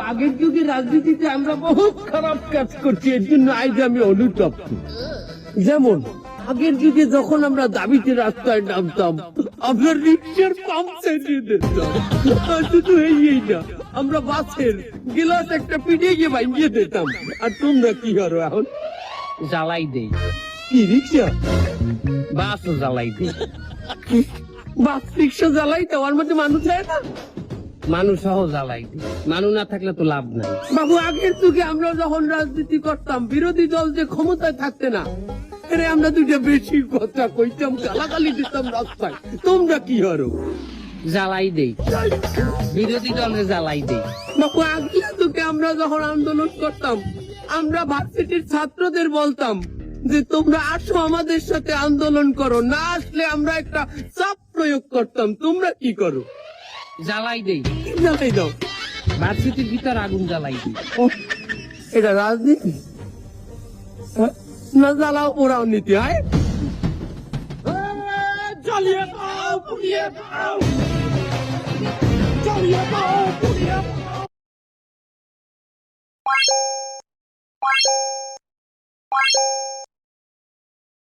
আগের যুগে রাজনীতিতে আমরা বহুত খারাপ কাজ করছি এর জন্য আজ আমি অনুতপ্ত। যেমন আগের যুগে যখন আমরা দাবিতে রাস্তায় নামতাম আমরা রিক্সার পাম্প চালিয়ে দিতাম। শুধু এই না আমরা বাসের গিলাস একটা পিঠে গিয়ে ভাঙিয়ে দিতাম। আর তোমরা কি করো এখন? জ্বালাই দেই। কি রিক্সা? বাস জ্বালাই দেই। বাস রিক্সা জ্বালাই দেওয়ার মধ্যে মানুষ যায় না? মানুষ সহ জ্বালাই মানুষ না থাকলে তো লাভ নাই। বাবু আগের যুগে আমরা যখন রাজনীতি করতাম বিরোধী দল যে ক্ষমতায় থাকতে না আরে আমরা দুটো বেশি কথা কইতাম গালাগালি দিতাম রাস্তায়। তোমরা কি হরো? জ্বালাই দেই। বিরোধী দলের জ্বালাই দেই। বাবু আগের যুগে আমরা যখন আন্দোলন করতাম আমরা ভার্সিটির ছাত্রদের বলতাম যে তোমরা আসো আমাদের সাথে আন্দোলন করো না আসলে আমরা একটা চাপ প্রয়োগ করতাম। তোমরা কি করো? জ্বালাই দেই। জানাই দাও। ভার্সিটির ভিতর আগুন জ্বালাই দিই। এটা রাজনীতি? না জ্বালাও ওরাও নীতি হয় চালিয়ে দাও পুড়িয়ে দাও। চালিয়ে দাও পুড়িয়ে দাও।